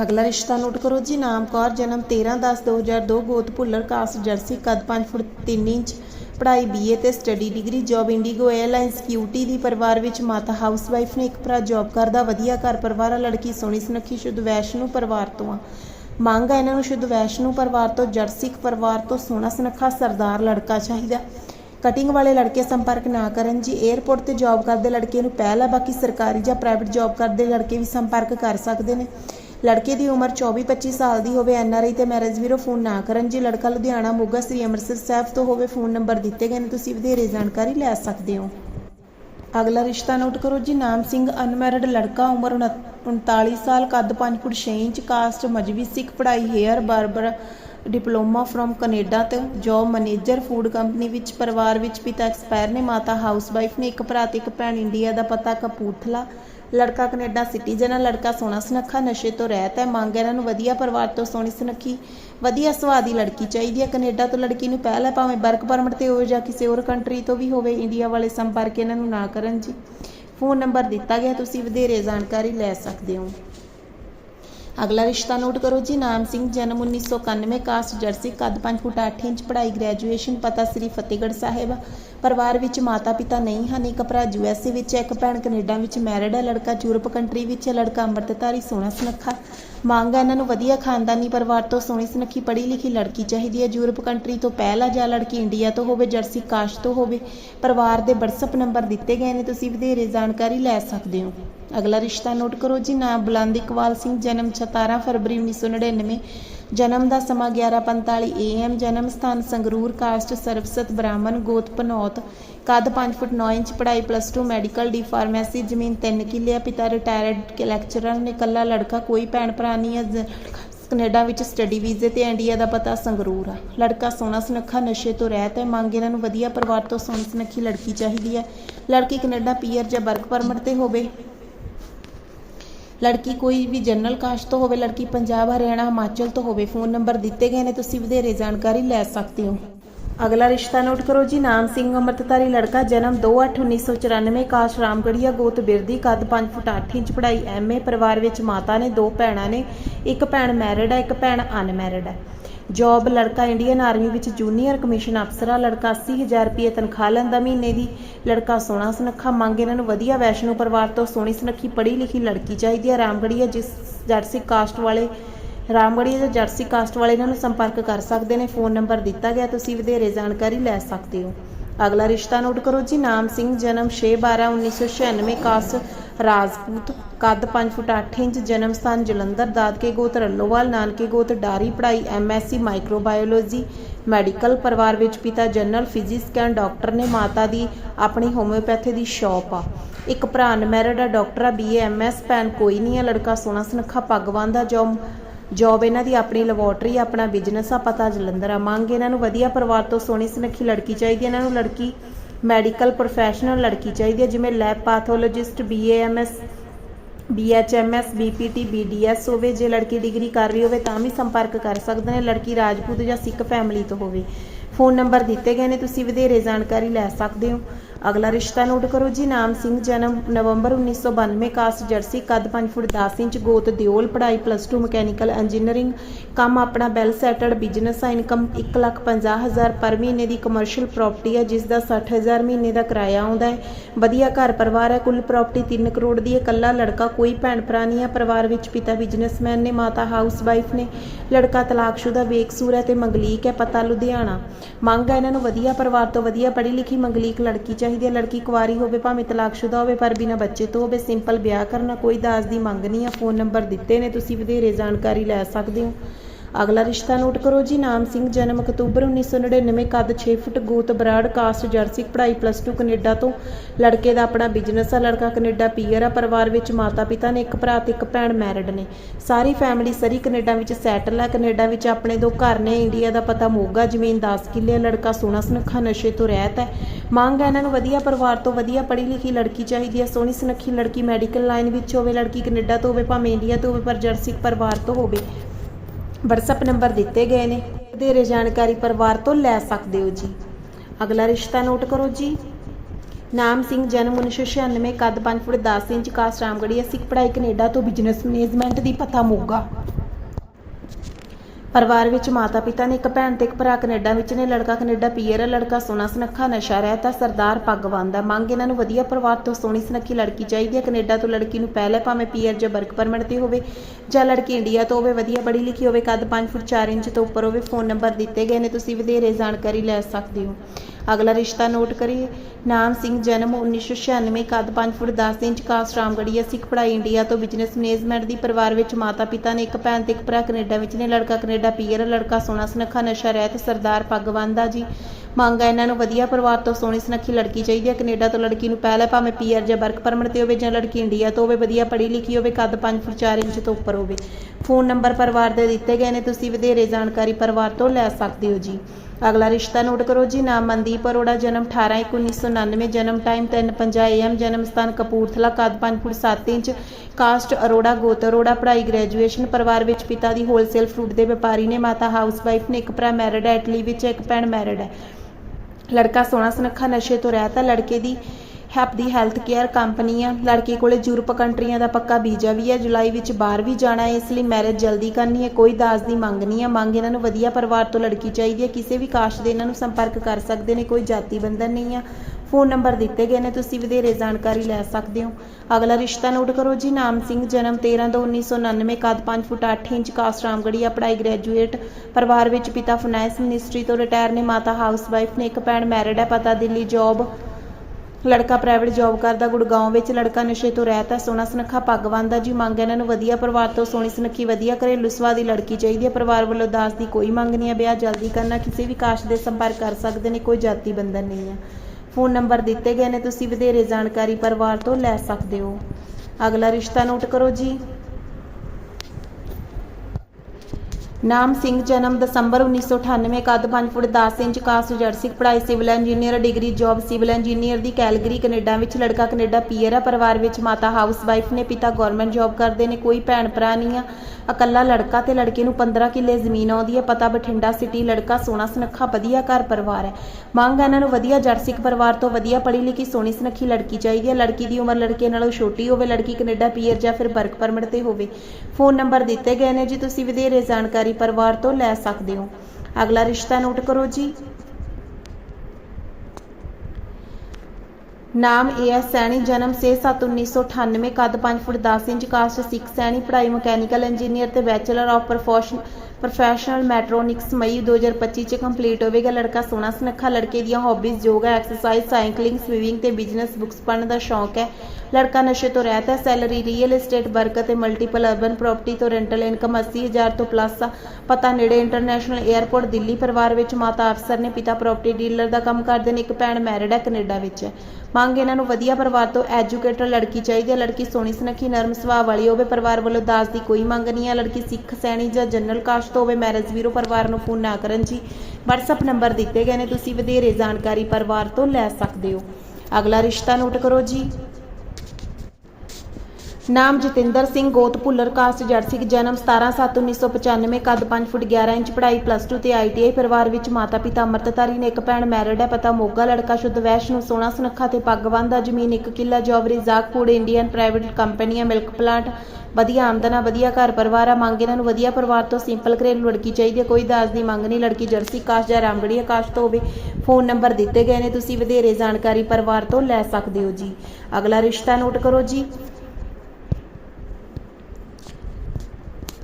ਅਗਲਾ ਰਿਸ਼ਤਾ ਨੋਟ ਕਰੋ ਜੀ, ਨਾਮ ਕੌਰ, ਜਨਮ 13/10/2002 ਗੋਤ ਭੁੱਲਰ, ਕਾਸਟ, ਜਰਸੀ ਕੱਦ 5 ਫੁੱਟ 3 ਇੰਚ ਪੜ੍ਹਾਈ ਬੀਏ ਤੇ study degree job IndiGo airlines cutie ਦੀ ਪਰਿਵਾਰ ਵਿੱਚ ਮਾਤਾ ਹਾਊਸਵਾਈਫ ਨੇ ਇੱਕ ਭਰਾ ਜੌਬ ਕਰਦਾ, ਵਧੀਆ ਘਰ ਪਰਿਵਾਰ ਆ, ਲੜਕੀ ਸੋਹਣੀ ਸੁਨੱਖੀ, ਸ਼ੁੱਧ ਵੈਸ਼ਨੂ ਪਰਿਵਾਰ ਤੋਂ ਆ। ਮੰਗ ਆ ਇਹਨਾਂ ਨੂੰ ਸ਼ੁੱਧ ਵੈਸ਼ਨੂ ਪਰਿਵਾਰ ਤੋਂ ਜਰਸਿਕ ਪਰਿਵਾਰ ਤੋਂ, ਸੋਹਣਾ ਸੁਨੱਖਾ ਸਰਦਾਰ ਲੜਕਾ ਚਾਹੀਦਾ। ਕਟਿੰਗ ਵਾਲੇ ਲੜਕੇ ਸੰਪਰਕ ਨਾ ਕਰਨ, ਜੀ 에ਅਰਪੋਰਟ ਤੇ ਜੌਬ ਕਰਦੇ ਲੜਕੇ ਨੂੰ ਪਹਿਲ ਹੈ ਬਾਕੀ ਸਰਕਾਰੀ ਜਾਂ ਪ੍ਰਾਈਵੇਟ ਜੌਬ ਕਰਦੇ ਲੜਕੇ ਵੀ ਸੰਪਰਕ ਕਰ ਸਕਦੇ ਨੇ। ਲੜਕੇ ਦੀ ਉਮਰ 24-25 ਸਾਲ ਦੀ ਹੋਵੇ ਐਨਆਰਆਈ ਤੇ ਮੈਰਿਜ ਵੀਰੋ ਫੋਨ ਨਾ ਕਰਨ। ਜੀ ਲੜਕਾ ਲੁਧਿਆਣਾ, ਮੋਗਾ, ਸ੍ਰੀ ਅੰਮ੍ਰਿਤਸਰ ਸਾਹਿਬ ਤੋਂ ਹੋਵੇ, ਫੋਨ ਨੰਬਰ ਦਿੱਤੇ ਗਏ ਨੇ, ਤੁਸੀਂ ਵਧੇਰੇ ਜਾਣਕਾਰੀ ਲੈ ਸਕਦੇ ਹੋ। ਅਗਲਾ ਰਿਸ਼ਤਾ ਨੋਟ ਕਰੋ ਜੀ, ਨਾਮ ਸਿੰਘ, ਅਨਮੈਰਿਡ ਲੜਕਾ, ਉਮਰ ਉਨ- 39 ਸਾਲ, ਕੱਦ 5 ਫੁੱਟ 6 ਇੰਚ, ਕਾਸਟ ਮਜਬੀ ਸਿੱਖ, ਪੜ੍ਹਾਈ hair barber, diploma from Canada ਤੇ ਜੌਬ ਮੈਨੇਜਰ, ਫੂਡ ਕੰਪਨੀ ਵਿੱਚ ਪਰਿਵਾਰ ਵਿੱਚ ਪਿਤਾ ਐਕਸਪਾਇਰ ਨੇ, ਮਾਤਾ ਹਾਊਸਵਾਈਫ ਨੇ, ਇੱਕ ਭਰਾ ਤੇ ਇੱਕ ਭੈਣ, ਇੰਡੀਆ ਦਾ ਪਤਾ ਕਪੂਰਥਲਾ। ਲੜਕਾ ਕੈਨੇਡਾ ਸਿਟੀਜ਼ਨ ਹੈ ਲੜਕਾ ਸੋਹਣਾ ਸੁਨੱਖਾ, ਨਸ਼ੇ ਤੋਂ ਰਹਿਤ ਹੈ ਮੰਗ ਇਹਨਾਂ ਨੂੰ ਵਧੀਆ ਪਰਿਵਾਰ ਤੋਂ ਸੋਹਣੀ ਸੁਨੱਖੀ, ਵਧੀਆ ਸੁਭਾਅ ਦੀ ਲੜਕੀ ਚਾਹੀਦੀ ਹੈ ਕੈਨੇਡਾ ਤੋਂ ਲੜਕੀ ਨੂੰ ਪਹਿਲ ਹੈ ਭਾਵੇਂ ਵਰਕ ਪਰਮਿਟ ਤੇ ਹੋਵੇ ਜਾਂ ਕਿਸੇ ਹੋਰ ਕੰਟਰੀ ਤੋਂ ਵੀ ਹੋਵੇ, ਇੰਡੀਆ ਵਾਲੇ ਸੰਪਰਕ ਇਹਨਾਂ ਨੂੰ ਨਾ ਕਰਨ ਜੀ। ਫੋਨ ਨੰਬਰ ਦਿੱਤਾ ਗਿਆ, ਤੁਸੀਂ ਵਧੇਰੇ ਜਾਣਕਾਰੀ ਲੈ ਸਕਦੇ ਹੋ। ਅਗਲਾ ਰਿਸ਼ਤਾ ਨੋਟ ਕਰੋ ਜੀ, ਨਾਮ ਸਿੰਘ, ਜਨਮ 1991 ਕਾਸਟ ਜਰਸੀ, ਕੱਦ 5 ਫੁੱਟ 8 ਇੰਚ, ਪੜ੍ਹਾਈ, ਗ੍ਰੈਜੂਏਸ਼ਨ, ਪਤਾ ਸ੍ਰੀ ਫਤਿਹਗੜ੍ਹ ਸਾਹਿਬ ਪਰਿਵਾਰ ਵਿੱਚ ਮਾਤਾ ਪਿਤਾ ਨਹੀਂ ਹਨ ਇੱਕ ਭਰਾ ਯੂਐਸਏ ਵਿੱਚ ਹੈ, ਇੱਕ ਭੈਣ ਕੈਨੇਡਾ ਵਿੱਚ ਮੈਰਿਡ ਹੈ ਲੜਕਾ ਯੂਰਪ ਕੰਟਰੀ ਵਿੱਚ ਹੈ ਲੜਕਾ ਅੰਮ੍ਰਿਤਧਾਰੀ ਸੋਹਣਾ ਸੁਨੱਖਾ। ਮੰਗ ਹੈ ਇਹਨਾਂ ਨੂੰ ਵਧੀਆ ਖਾਨਦਾਨੀ ਪਰਿਵਾਰ ਤੋਂ ਸੋਹਣੀ ਸੁਨੱਖੀ ਪੜ੍ਹੀ ਲਿਖੀ ਲੜਕੀ ਚਾਹੀਦੀ ਹੈ। ਯੂਰਪ ਕੰਟਰੀ ਤੋਂ ਪਹਿਲਾ ਜਾਂ ਲੜਕੀ ਇੰਡੀਆ ਤੋਂ ਹੋਵੇ ਜਰਸੀ ਕਾਸ਼ ਤੋਂ ਹੋਵੇ ਪਰਿਵਾਰ ਦੇ WhatsApp ਨੰਬਰ ਦਿੱਤੇ ਗਏ ਨੇ ਤੁਸੀਂ ਵਧੇਰੇ ਜਾਣਕਾਰੀ ਲੈ ਸਕਦੇ ਹੋ। ਅਗਲਾ ਰਿਸ਼ਤਾ ਨੋਟ ਕਰੋ ਜੀ ਨਾਮ ਬੁਲੰਦ ਇਕਬਾਲ ਸਿੰਘ ਜਨਮ 17 ਫਰਵਰੀ 1999 ਜਨਮ ਦਾ ਸਮਾਂ 11:45 AM ਜਨਮ ਸਥਾਨ ਸੰਗਰੂਰ, ਕਾਸਟ ਸਰਵਸਤ, ਬ੍ਰਾਹਮਣ, ਗੋਤ ਪਨੌਤ ਕੱਦ 5 ਫੁੱਟ 9 ਇੰਚ, ਪੜ੍ਹਾਈ ਪਲੱਸ 2 ਮੈਡੀਕਲ ਡੀ ਫਾਰਮੇਸੀ, ਜ਼ਮੀਨ 3 ਕਿੱਲੇ ਆ, ਪਿਤਾ ਰਿਟਾਇਰਡ ਲੈਕਚਰਰ ਨੇ, ਇਕੱਲਾ ਲੜਕਾ, ਕੋਈ ਭੈਣ ਭਰਾ ਨਹੀਂ ਹੈ ਜ- ਕੈਨੇਡਾ ਵਿੱਚ ਸਟੱਡੀ ਵੀਜ਼ੇ ਤੇ ਇੰਡੀਆ ਦਾ ਪਤਾ ਸੰਗਰੂਰ ਆ। ਲੜਕਾ ਸੋਹਣਾ ਸੁਨੱਖਾ, ਨਸ਼ੇ ਤੋਂ ਰਹਿਤ ਹੈ ਮੰਗ ਇਹਨਾਂ ਨੂੰ ਵਧੀਆ ਪਰਿਵਾਰ ਤੋਂ ਸੋਹਣੀ ਸੁਨੱਖੀ ਲੜਕੀ ਚਾਹੀਦੀ ਹੈ ਲੜਕੀ ਕੈਨੇਡਾ ਪੀਆਰ ਜਾਂ ਵਰਕ ਪਰਮਿਟ ਤੇ ਹੋਵੇ ਲੜਕੀ ਕੋਈ ਵੀ ਜਨਰਲ ਕਾਸ਼ ਤੋਂ ਹੋਵੇ, ਲੜਕੀ ਪੰਜਾਬ, ਹਰਿਆਣਾ, ਹਿਮਾਚਲ ਤੋਂ ਹੋਵੇ, ਫੋਨ ਨੰਬਰ ਦਿੱਤੇ ਗਏ ਨੇ, ਤੁਸੀਂ ਵਧੇਰੇ ਜਾਣਕਾਰੀ ਲੈ ਸਕਦੇ ਹੋ। ਅਗਲਾ ਰਿਸ਼ਤਾ ਨੋਟ ਕਰੋ ਜੀ, ਨਾਮ ਸਿੰਘ ਅੰਮ੍ਰਿਤਧਾਰੀ, ਲੜਕਾ, ਜਨਮ 2/8/1994 ਕਾਸ਼ ਰਾਮਗੜੀਆ, ਗੋਤ ਬਿਰਦੀ, ਕੱਦ 5 ਫੁੱਟ 8 ਇੰਚ ਪੜ੍ਹਾਈ ਐਮਏ ਪਰਿਵਾਰ ਵਿੱਚ ਮਾਤਾ ਨੇ ਦੋ ਭੈਣਾਂ ਨੇ, ਇੱਕ ਭੈਣ ਮੈਰਿਡ ਹੈ, ਇੱਕ ਭੈਣ ਅਨਮੈਰਿਡ ਹੈ। ਜੌਬ ਲੜਕਾ ਇੰਡੀਅਨ ਆਰਮੀ ਵਿੱਚ ਜੂਨੀਅਰ ਕਮਿਸ਼ਨ ਅਫਸਰ ਆ, ਲੜਕਾ 80000 ਰੁਪਏ ਤਨਖਾਹ ਲੈਂਦਾ ਮਹੀਨੇ ਦੀ। ਲੜਕਾ ਸੋਹਣਾ ਸੁਨੱਖਾ, ਮੰਗ ਇਹਨਾਂ ਨੂੰ ਵਧੀਆ ਵੈਸ਼ਨੂ ਪਰਿਵਾਰ ਤੋਂ ਸੋਹਣੀ ਸੁਨੱਖੀ ਪੜ੍ਹੀ ਲਿਖੀ ਲੜਕੀ ਚਾਹੀਦੀ ਹੈ ਰਾਮਗੜੀਆ ਜਿਸ ਜਰਸੀ ਕਾਸਟ ਵਾਲੇ ਰਾਮਗੜੀਆ ਜਾਂ ਜਰਸੀ ਕਾਸਟ ਵਾਲੇ ਇਹਨਾਂ ਨੂੰ ਸੰਪਰਕ ਕਰ ਸਕਦੇ ਨੇ। ਫੋਨ ਨੰਬਰ ਦਿੱਤਾ ਗਿਆ, ਤੁਸੀਂ ਵਧੇਰੇ ਜਾਣਕਾਰੀ ਲੈ ਸਕਦੇ ਹੋ। ਅਗਲਾ ਰਿਸ਼ਤਾ ਨੋਟ ਕਰੋ ਜੀ, ਨਾਮ ਸਿੰਘ, ਜਨਮ 6/12/1996 ਕਾਸਟ ਰਾਜਪੂਤ। ਕੱਦ 5 ਫੁੱਟ 8 ਇੰਚ, ਜਨਮ ਸਥਾਨ ਜਲੰਧਰ, ਦਾਦਕੇ ਗੋਤ ਰੱਲੋਵਾਲ, ਨਾਨਕੇ ਗੋਤ ਡਾਰੀ ਪੜ੍ਹਾਈ, ਐਮਐਸਸੀ ਮਾਈਕਰੋਬਾਇਓਲੋਜੀ, ਮੈਡੀਕਲ ਪਰਿਵਾਰ ਵਿੱਚ ਪਿਤਾ ਜਨਰਲ ਫਿਜ਼ਿਸਕੈਨ ਡਾਕਟਰ ਨੇ ਮਾਤਾ ਦੀ ਆਪਣੀ ਹੋਮਿਓਪੈਥੀ ਦੀ ਸ਼ਾਪ ਆ। ਇੱਕ ਭਰਾ ਅਨਮੈਰਿਡ ਆ, ਡਾਕਟਰ ਆ, ਬੀਏ, ਐਮਐਸ, ਭੈਣ ਕੋਈ ਨਹੀਂ ਆ, ਲੜਕਾ ਸੋਹਣਾ ਸੁਨੱਖਾ ਭਗਵਾਨ ਦਾ ਜੋਬ ਜੋਬ ਇਹਨਾਂ ਦੀ ਆਪਣੀ ਲੈਬੋਰਟਰੀ ਆਪਣਾ ਬਿਜ਼ਨਸ ਆ, ਪਤਾ ਜਲੰਧਰ ਆ। ਮੰਗ ਇਹਨਾਂ ਨੂੰ ਵਧੀਆ ਪਰਿਵਾਰ ਤੋਂ ਸੋਹਣੀ ਸੁਨੱਖੀ ਲੜਕੀ ਚਾਹੀਦੀ ਹੈ ਇਹਨਾਂ ਨੂੰ ਲੜਕੀ ਮੈਡੀਕਲ ਪ੍ਰੋਫੈਸ਼ਨਲ ਲੜਕੀ ਚਾਹੀਦੀ ਹੈ ਜਿਵੇਂ lab pathologist BAMS BHMS BPT BDS ਹੋਵੇ, ਜੇ ਲੜਕੀ ਡਿਗਰੀ ਕਰ ਰਹੀ ਹੋਵੇ ਤਾਂ ਵੀ ਸੰਪਰਕ ਕਰ ਸਕਦੇ ਨੇ ਲੜਕੀ ਰਾਜਪੂਤ ਜਾਂ ਸਿੱਖ ਫੈਮਿਲੀ ਤੋਂ ਹੋਵੇ। ਫੋਨ ਨੰਬਰ ਦਿੱਤੇ ਗਏ ਨੇ, ਤੁਸੀਂ ਵਧੇਰੇ ਜਾਣਕਾਰੀ ਲੈ ਸਕਦੇ ਹੋ। ਅਗਲਾ ਰਿਸ਼ਤਾ ਨੋਟ ਕਰੋ ਜੀ, ਨਾਮ ਸਿੰਘ, ਜਨਮ ਨਵੰਬਰ 1992 ਕਾਸਟ ਜਰਸੀ, ਕੱਦ 5 ਫੁੱਟ 10 ਇੰਚ, ਗੋਤ, ਦਿਓਲ, ਪੜ੍ਹਾਈ ਪਲੱਸ 2 ਮਕੈਨੀਕਲ ਇੰਜੀਨੀਅਰਿੰਗ ਕੰਮ ਆਪਣਾ ਵੈਲ ਸੈਟਲਡ ਬਿਜ਼ਨਸ ਆ ਇਨਕਮ 150000 ਪਰ ਮਹੀਨੇ ਦੀ ਕਮਰਸ਼ੀਅਲ ਪ੍ਰਾਪਰਟੀ ਹੈ, ਜਿਸ ਦਾ 60000 ਮਹੀਨੇ ਦਾ ਕਿਰਾਇਆ ਆਉਂਦਾ ਹੈ। ਵਧੀਆ ਘਰ ਪਰਿਵਾਰ ਹੈ, ਕੁੱਲ ਪ੍ਰਾਪਰਟੀ 3 ਕਰੋੜ ਦੀ ਹੈ, ਇਕੱਲਾ ਲੜਕਾ, ਕੋਈ ਭੈਣ ਭਰਾ ਨਹੀਂ ਹੈ, ਪਰਿਵਾਰ ਵਿੱਚ ਪਿਤਾ ਬਿਜ਼ਨਸਮੈਨ ਨੇ, ਮਾਤਾ ਹਾਊਸਵਾਈਫ ਨੇ, ਲੜਕਾ ਤਲਾਕਸ਼ੁਦਾ, ਬੇਕਸੂਰ ਹੈ ਤੇ ਮੰਗਲੀਕ ਹੈ, ਪਤਾ ਲੁਧਿਆਣਾ। ਮੰਗ ਹੈ ਇਹਨਾਂ ਨੂੰ ਵਧੀਆ ਪਰਿਵਾਰ ਤੋਂ ਵਧੀਆ ਪੜ੍ਹੀ ਲਿਖੀ ਮੰਗਲੀਕ ਲੜਕੀ ਚਾਹੀਦੀ ਹੈ ਲੜਕੀ ਕੁਆਰੀ ਹੋਵੇ, ਭਾਵੇਂ ਤਲਾਕਸ਼ੁਦਾ ਹੋਵੇ, ਪਰ ਬਿਨਾਂ ਬੱਚੇ ਤੋਂ ਹੋਵੇ ਸਿੰਪਲ ਵਿਆਹ ਕਰਨਾ ਕੋਈ ਦਾਜ ਦੀ ਮੰਗ ਨਹੀਂ ਆ। ਫੋਨ ਨੰਬਰ ਦਿੱਤੇ ਨੇ, ਤੁਸੀਂ ਵਧੇਰੇ ਜਾਣਕਾਰੀ ਲੈ ਸਕਦੇ ਹੋ। ਅਗਲਾ ਰਿਸ਼ਤਾ ਨੋਟ ਕਰੋ ਜੀ ਨਾਮ ਸਿੰਘ ਜਨਮ ਅਕਤੂਬਰ 1999 ਕੱਦ 6 ਫੁੱਟ ਗੋਤ ਬਰਾੜ ਕਾਸਟ ਜਰਸੀ ਪੜ੍ਹਾਈ ਪਲੱਸ 2 ਕੈਨੇਡਾ ਤੋਂ। ਲੜਕੇ ਦਾ ਆਪਣਾ ਬਿਜ਼ਨਸ ਆ ਲੜਕਾ ਕੈਨੇਡਾ ਪੀਅਰ ਆ ਪਰਿਵਾਰ ਵਿੱਚ ਮਾਤਾ ਪਿਤਾ ਨੇ ਇੱਕ ਭਰਾ ਤੇ ਇੱਕ ਭੈਣ ਮੈਰਿਡ ਨੇ। ਸਾਰੀ ਫੈਮਿਲੀ ਸਰੀ ਕੈਨੇਡਾ ਵਿੱਚ ਸੈਟਲ ਆ ਕੈਨੇਡਾ ਵਿੱਚ ਆਪਣੇ ਦੋ ਘਰ ਨੇ ਇੰਡੀਆ ਦਾ ਪਤਾ ਮੋਗਾ ਜ਼ਮੀਨ 10 ਕਿੱਲੇ ਆ, ਲੜਕਾ ਸੋਹਣਾ ਸੁਨੱਖਾ ਨਸ਼ੇ ਤੋਂ ਰਹਿਤ ਹੈ। ਮੰਗ ਹੈ ਇਹਨਾਂ ਨੂੰ ਵਧੀਆ ਪਰਿਵਾਰ ਤੋਂ ਵਧੀਆ ਪੜ੍ਹੀ ਲਿਖੀ ਲੜਕੀ ਚਾਹੀਦੀ ਹੈ ਸੋਹਣੀ ਸੁਨੱਖੀ ਲੜਕੀ ਮੈਡੀਕਲ ਲਾਈਨ ਵਿੱਚ ਹੋਵੇ ਲੜਕੀ ਕੈਨੇਡਾ ਤੋਂ ਹੋਵੇ ਭਾਵੇਂ ਇੰਡੀਆ ਤੋਂ ਹੋਵੇ ਪਰ ਜਰਸੀ ਪਰਿਵਾਰ ਤੋਂ ਹੋਵੇ। WhatsApp ਨੰਬਰ ਦਿੱਤੇ ਗਏ ਨੇ। ਵਧੇਰੇ ਜਾਣਕਾਰੀ ਪਰਿਵਾਰ ਤੋਂ ਲੈ ਸਕਦੇ ਹੋ ਜੀ। ਅਗਲਾ ਰਿਸ਼ਤਾ ਨੋਟ ਕਰੋ ਜੀ। ਨਾਮ ਸਿੰਘ, ਜਨਮ 1996 ਕੱਦ 5 ਫੁੱਟ 10 ਇੰਚ, ਕਾਸਟ ਰਾਮਗੜੀਆ ਸਿੱਖ ਪੜ੍ਹਾਈ ਕੈਨੇਡਾ ਤੋਂ ਬਿਜ਼ਨਸ ਮੈਨੇਜਮੈਂਟ ਦੀ ਪਤਾ ਮੋਗਾ। ਪਰਿਵਾਰ ਵਿੱਚ ਮਾਤਾ ਪਿਤਾ ਨੇ ਇੱਕ ਭੈਣ ਤੇ ਇੱਕ ਭਰਾ ਕੈਨੇਡਾ ਵਿੱਚ ਨੇ, ਲੜਕਾ ਕੈਨੇਡਾ, ਪੀਅਰ ਹੈ ਲੜਕਾ ਸੋਹਣਾ ਸੁਨੱਖਾ, ਨਸ਼ਾ ਰਹਿਤਾ, ਸਰਦਾਰ ਪੱਗ ਬੰਨਦਾ ਮੰਗ ਇਹਨਾਂ ਨੂੰ ਵਧੀਆ ਪਰਿਵਾਰ ਤੋਂ ਸੋਹਣੀ ਸੁਨੱਖੀ ਲੜਕੀ ਚਾਹੀਦੀ ਹੈ। ਕੈਨੇਡਾ ਤੋਂ ਲੜਕੀ ਨੂੰ ਪਹਿਲੇ ਭਾਵੇਂ ਪੀਅਰ ਜਾਂ ਵਰਕ ਪਰਮਿਟ ਤੇ ਹੋਵੇ, ਜਾਂ ਲੜਕੀ ਇੰਡੀਆ ਤੋਂ ਹੋਵੇ, ਵਧੀਆ ਪੜ੍ਹੀ ਲਿਖੀ ਹੋਵੇ, ਕੱਦ 5 ਫੁੱਟ 4 ਇੰਚ ਤੋਂ ਉੱਪਰ ਹੋਵੇ, ਫੋਨ ਨੰਬਰ ਦਿੱਤੇ ਗਏ ਨੇ। ਤੁਸੀਂ ਵਧੇਰੇ ਜਾਣਕਾਰੀ ਲੈ ਸਕਦੇ ਹੋ। ਅਗਲਾ ਰਿਸ਼ਤਾ ਨੋਟ ਕਰੀਏ। ਨਾਮ ਸਿੰਘ, ਜਨਮ 1996 ਕੱਦ 5 foot 10 inch caste Ramgarhia Sikh ਪੜ੍ਹਾਈ ਇੰਡੀਆ ਤੋਂ ਬਿਜ਼ਨਸ ਮੈਨੇਜਮੈਂਟ ਦੀ ਪਰਿਵਾਰ ਵਿੱਚ ਮਾਤਾ ਪਿਤਾ ਨੇ ਇੱਕ ਭੈਣ ਤੇ ਇੱਕ ਭਰਾ ਕੈਨੇਡਾ ਵਿੱਚ ਨੇ। ਲੜਕਾ ਕੈਨੇਡਾ ਪੀਅਰ ਲੜਕਾ ਸੋਹਣਾ ਸੁਨੱਖਾ, ਨਸ਼ਾ ਰਹਿਤ ਸਰਦਾਰ ਪੱਗ ਦਾ ਜੀ। ਮੰਗ ਹੈ ਇਹਨਾਂ ਨੂੰ ਵਧੀਆ ਪਰਿਵਾਰ ਤੋਂ ਸੋਹਣੀ ਸੁਨੱਖੀ ਲੜਕੀ ਚਾਹੀਦੀ ਹੈ। ਕੈਨੇਡਾ ਤੋਂ ਲੜਕੀ ਨੂੰ ਪਹਿਲਾਂ ਭਾਵੇਂ ਪੀਆਰ ਜਾਂ ਵਰਕ ਪਰਮਿਟ ਤੇ ਹੋਵੇ ਜਾਂ ਲੜਕੀ ਇੰਡੀਆ ਤੋਂ ਹੋਵੇ, ਵਧੀਆ ਪੜ੍ਹੀ ਲਿਖੀ ਹੋਵੇ, ਕੱਦ 5 ਫੁੱਟ 4 ਇੰਚ ਤੋਂ ਉੱਪਰ ਹੋਵੇ। ਫੋਨ ਨੰਬਰ ਪਰਿਵਾਰ ਦੇ ਦਿੱਤੇ ਗਏ ਨੇ। ਤੁਸੀਂ ਵਧੇਰੇ ਜਾਣਕਾਰੀ ਪਰਿਵਾਰ ਤੋਂ ਲੈ ਸਕਦੇ ਹੋ ਜੀ। ਅਗਲਾ ਰਿਸ਼ਤਾ ਨੋਟ ਕਰੋ ਜੀ, ਨਾਮ ਮਨਦੀਪ ਅਰੋੜਾ, ਜਨਮ 18 ਇੱਕ 1999 ਜਨਮ ਟਾਈਮ 3:50 AM, ਜਨਮ ਸਥਾਨ ਕਪੂਰਥਲਾ, ਕੱਦ 5 ਫੁੱਟ 7 ਇੰਚ ਕਾਸਟ ਅਰੋੜਾ ਗੋਤ ਅਰੋੜਾ, ਪੜ੍ਹਾਈ ਗ੍ਰੈਜੂਏਸ਼ਨ ਪਰਿਵਾਰ ਵਿੱਚ ਪਿਤਾ ਦੀ ਹੋਲਸੇਲ ਫਰੂਟ ਦੇ ਵਪਾਰੀ ਨੇ, ਮਾਤਾ ਹਾਊਸਵਾਈਫ ਨੇ, ਇੱਕ ਭਰਾ ਮੈਰਿਡ ਹੈ, ਇਟਲੀ ਵਿੱਚ ਇੱਕ ਭੈਣ ਮੈਰਿਡ ਹੈ। ਲੜਕਾ ਸੋਹਣਾ ਸੁਨੱਖਾ, ਨਸ਼ੇ ਤੋਂ ਰਹਿਤ ਹੈ, ਲੜਕੇ ਦੀ ਹੈਪ ਦੀ ਹੈਲਥ ਕੇਅਰ ਕੰਪਨੀ ਆ। ਲੜਕੇ ਕੋਲੇ ਯੂਰਪ ਕੰਟਰੀਆਂ ਦਾ ਪੱਕਾ ਵੀਜ਼ਾ ਵੀ ਹੈ ਜੁਲਾਈ ਵਿੱਚ ਬਾਹਰ ਵੀ ਜਾਣਾ ਹੈ, ਇਸ ਲਈ ਮੈਰਿਜ ਜਲਦੀ ਕਰਨੀ ਹੈ। ਕੋਈ ਦਾਜ ਦੀ ਮੰਗ ਨਹੀਂ ਹੈ ਮੰਗ ਇਹਨਾਂ ਨੂੰ ਵਧੀਆ ਪਰਿਵਾਰ ਤੋਂ ਲੜਕੀ ਚਾਹੀਦੀ ਹੈ। ਕਿਸੇ ਵੀ ਕਾਸ਼ ਦੇ ਇਹਨਾਂ ਨੂੰ ਸੰਪਰਕ ਕਰ ਸਕਦੇ ਨੇ, ਕੋਈ ਜਾਤੀ ਬੰਧਨ ਨਹੀਂ ਆ। ਫੋਨ ਨੰਬਰ ਦਿੱਤੇ ਗਏ ਨੇ, ਤੁਸੀਂ ਵਧੇਰੇ ਜਾਣਕਾਰੀ ਲੈ ਸਕਦੇ ਹੋ। ਅਗਲਾ ਰਿਸ਼ਤਾ ਨੋਟ ਕਰੋ ਜੀ। ਨਾਮ ਸਿੰਘ, ਜਨਮ 13 ਦੋ 1999 ਕੱਦ 5 ਫੁੱਟ 8 ਇੰਚ, ਕਾਸਟ ਰਾਮਗੜੀਆ ਪੜ੍ਹਾਈ ਗ੍ਰੈਜੂਏਟ। ਪਰਿਵਾਰ ਵਿੱਚ ਪਿਤਾ ਫਾਈਨੈਂਸ ਮਿਨਿਸਟਰੀ ਤੋਂ ਰਿਟਾਇਰ ਨੇ, ਮਾਤਾ ਹਾਊਸਵਾਈਫ ਨੇ, ਇੱਕ ਭੈਣ ਮੈਰਿਡ ਹੈ, ਪਤਾ ਦਿੱਲੀ ਜੌਬ। ਲੜਕਾ ਪ੍ਰਾਈਵੇਟ ਜੌਬ ਕਰਦਾ ਗੁੜਗਾਉਂ ਵਿੱਚ ਲੜਕਾ ਨਸ਼ੇ ਤੋਂ ਰਹਿਤ ਹੈ, ਸੋਹਣਾ ਸੁਨੱਖਾ ਭਗਵਾਨ ਦਾ ਜੀ ਮੰਗ ਇਹਨਾਂ ਨੂੰ ਵਧੀਆ ਪਰਿਵਾਰ ਤੋਂ, ਸੋਹਣੀ ਸੁਨੱਖੀ ਵਧੀਆ ਘਰੇਲੂ ਸੁਭਾਅ ਦੀ ਲੜਕੀ ਚਾਹੀਦੀ ਹੈ, ਪਰਿਵਾਰ ਵੱਲੋਂ ਦਾਸ ਦੀ ਕੋਈ ਮੰਗ ਨਹੀਂ ਹੈ, ਵਿਆਹ ਜਲਦੀ ਕਰਨਾ, ਕਿਸੇ ਵੀ ਕਾਸ਼ ਦੇ ਸੰਪਰਕ ਕਰ ਸਕਦੇ ਨੇ, ਕੋਈ ਜਾਤੀ ਬੰਧਨ ਨਹੀਂ ਹੈ। ਫੋਨ ਨੰਬਰ ਦਿੱਤੇ ਗਏ ਨੇ, ਤੁਸੀਂ ਵਧੇਰੇ ਜਾਣਕਾਰੀ ਪਰਿਵਾਰ ਤੋਂ ਲੈ ਸਕਦੇ ਹੋ। ਅਗਲਾ ਰਿਸ਼ਤਾ ਨੋਟ ਕਰੋ ਜੀ। ਨਾਮ ਸਿੰਘ, ਜਨਮ ਦਸੰਬਰ 1998 ਕੱਦ 5 ਫੁੱਟ 10 ਇੰਚ ਕਾਸਟ ਜਰਸਿਕ ਪੜ੍ਹਾਈ civil engineer, degree job civil engineer ਦੀ ਕੈਲਗਰੀ, ਕੈਨੇਡਾ ਵਿੱਚ ਲੜਕਾ, ਕੈਨੇਡਾ ਪੀਅਰ ਆ, ਪਰਿਵਾਰ ਵਿੱਚ ਮਾਤਾ, ਹਾਊਸਵਾਈਫ ਨੇ, ਪਿਤਾ ਗਵਰਨਮੈਂਟ ਜੌਬ ਕਰਦੇ ਨੇ, ਕੋਈ ਭੈਣ ਭਰਾ ਨਹੀਂ ਆ। ਇਕੱਲਾ ਲੜਕਾ ਤੇ ਲੜਕੇ ਨੂੰ 15 ਕਿੱਲੇ ਜ਼ਮੀਨ ਆਉਂਦੀ ਹੈ ਪਤਾ ਬਠਿੰਡਾ ਸਿਟੀ ਲੜਕਾ ਸੋਹਣਾ ਸੁਨੱਖਾ, ਵਧੀਆ ਘਰ ਪਰਿਵਾਰ ਹੈ ਮੰਗ ਹੈ ਇਹਨਾਂ ਨੂੰ ਵਧੀਆ ਜਰਸਿਕ ਪਰਿਵਾਰ ਤੋਂ ਵਧੀਆ ਪੜ੍ਹੀ ਲਿਖੀ, ਸੋਹਣੀ ਸੁਨੱਖੀ ਲੜਕੀ ਚਾਹੀਦੀ ਹੈ ਲੜਕੀ ਦੀ ਉਮਰ ਲੜਕੇ ਨਾਲੋਂ ਛੋਟੀ ਹੋਵੇ, ਲੜਕੀ ਕੈਨੇਡਾ ਪੀਅਰ ਜਾਂ ਫਿਰ ਵਰਕ ਪਰਮਿਟ ਤੇ ਹੋਵੇ। ਫੋਨ ਨੰਬਰ ਦਿੱਤੇ ਗਏ ਨੇ ਜੀ, ਤੁਸੀਂ ਵਧੇਰੇ ਜਾਣਕਾਰੀ ਪਰਿਵਾਰ ਤੋਂ ਲੈ ਸਕਦੇ ਹੋ ਅਗਲਾ ਰਿਸ਼ਤਾ ਨੋਟ ਕਰੋ ਜੀ ਨਾਮ ਏ.ਐਸ. ਸੈਣੀ, ਜਨਮ 6/7/1998 ਕੱਦ 5 foot 10 inch, caste Sikh Saini, ਪੜ੍ਹਾਈ ਮਕੈਨੀਕਲ ਇੰਜੀਨੀਅਰ ਤੇ bachelor of profession professional mechatronics ਮਈ 2025 ਚ ਕੰਪਲੀਟ ਹੋਵੇਗਾ। ਲੜਕਾ ਸੋਹਣਾ ਸੁਨੱਖਾ, ਲੜਕੇ ਦੀਆਂ hobbies yoga exercise cycling swimming ਤੇ ਬਿਜ਼ਨਸ ਬੁੱਕਸ ਪੜ੍ਹਨ ਦਾ ਸ਼ੌਂਕ ਹੈ। ਲੜਕਾ ਨਸ਼ੇ ਤੋਂ ਰਹਿਤ ਹੈ ਸੈਲਰੀ ਰੀਅਲ ਏਸਟੇਟ ਵਰਕ ਅਤੇ ਮਲਟੀਪਲ ਅਰਬਨ ਪ੍ਰਾਪਰਟੀ ਤੋਂ ਰੈਂਟਲ ਇਨਕਮ 80000 ਤੋਂ ਪਲੱਸ ਆ। ਪਤਾ ਨੇੜੇ ਇੰਟਰਨੈਸ਼ਨਲ 에ਅਰਪੋਰਟ ਦਿੱਲੀ ਪਰਿਵਾਰ ਵਿੱਚ ਮਾਤਾ ਅਫਸਰ ਨੇ ਪਿਤਾ ਪ੍ਰਾਪਰਟੀ ਡੀਲਰ ਦਾ ਕੰਮ ਕਰਦੇ ਨੇ, ਇੱਕ ਭੈਣ ਮੈਰਿਡ ਹੈ ਕੈਨੇਡਾ ਵਿੱਚ ਹੈ। ਮੰਗ ਇਹਨਾਂ ਨੂੰ ਵਧੀਆ ਪਰਿਵਾਰ ਤੋਂ ਐਜੂਕੇਟਡ ਲੜਕੀ ਚਾਹੀਦੀ ਹੈ। ਲੜਕੀ ਸੋਹਣੀ ਸੁਨੱਖੀ, ਨਰਮ ਸੁਭਾਅ ਵਾਲੀ ਹੋਵੇ, ਪਰਿਵਾਰ ਵੱਲੋਂ ਦਾਜ ਦੀ ਕੋਈ ਮੰਗ ਨਹੀਂ ਹੈ। ਲੜਕੀ ਸਿੱਖ, ਸੈਣੀ ਜਾਂ ਜਨਰਲ ਕਾਸਟ ਤੋਂ ਹੋਵੇ, ਮੈਰਿਜ ਵੀਰੋ, ਪਰਿਵਾਰ ਨੂੰ ਫੋਨ ਨਾ ਕਰਨ ਜੀ। WhatsApp ਨੰਬਰ ਦਿੱਤੇ ਗਏ ਨੇ, ਤੁਸੀਂ ਵਧੇਰੇ ਜਾਣਕਾਰੀ ਪਰਿਵਾਰ ਤੋਂ ਲੈ ਸਕਦੇ ਹੋ। ਅਗਲਾ ਰਿਸ਼ਤਾ ਨੋਟ ਕਰੋ ਜੀ। ਨਾਮ ਜਤਿੰਦਰ ਸਿੰਘ ਗੋਤ ਭੁੱਲਰ ਕਾਸਟ ਜੱਟ ਸਿੱਖ ਜਨਮ 17/7/1995 ਕੱਦ 5 ਫੁੱਟ 11 ਇੰਚ, ਪੜ੍ਹਾਈ ਪਲੱਸ 2 ਤੇ ਆਈਟੀਆਈ ਪਰਿਵਾਰ ਵਿੱਚ ਮਾਤਾ ਪਿਤਾ ਅੰਮ੍ਰਿਤਧਾਰੀ ਨੇ ਇੱਕ ਭੈਣ ਮੈਰਿਡ ਹੈ, ਪਤਾ ਮੋਗਾ, ਲੜਕਾ ਸ਼ੁੱਧ ਵੈਸ਼ ਨੂੰ ਸੋਹਣਾ ਸੁਨੱਖਾ ਤੇ ਪੱਗ ਬੰਨ੍ਹਦਾ ਜ਼ਮੀਨ, ਇੱਕ ਕਿੱਲਾ ਜੌਬ ਰਿਜ਼ਾਕ ਫੂਡ, ਇੰਡੀਅਨ ਪ੍ਰਾਈਵੇਟ ਕੰਪਨੀਆਂ ਮਿਲਕ ਪਲਾਂਟ ਵਧੀਆ ਆਮਦਨ ਆ, ਵਧੀਆ ਘਰ ਪਰਿਵਾਰ ਆ, ਮੰਗ ਇਹਨਾਂ ਨੂੰ ਵਧੀਆ ਪਰਿਵਾਰ ਤੋਂ ਸਿੰਪਲ ਘਰੇਲੂ ਲੜਕੀ ਚਾਹੀਦੀ ਹੈ, ਕੋਈ ਦਾਜ ਦੀ ਮੰਗ ਨਹੀਂ, ਲੜਕੀ ਜਰਸੀ ਕਾਸਟ ਜਾਂ ਰਾਮਗੜੀਆ ਆਕਾਸ਼ ਤੋਂ ਹੋਵੇ ਫੋਨ ਨੰਬਰ ਦਿੱਤੇ ਗਏ ਨੇ, ਤੁਸੀਂ ਵਧੇਰੇ ਜਾਣਕਾਰੀ ਪਰਿਵਾਰ ਤੋਂ ਲੈ ਸਕਦੇ ਹੋ ਜੀ। ਅਗਲਾ ਰਿਸ਼ਤਾ ਨੋਟ ਕਰੋ ਜੀ।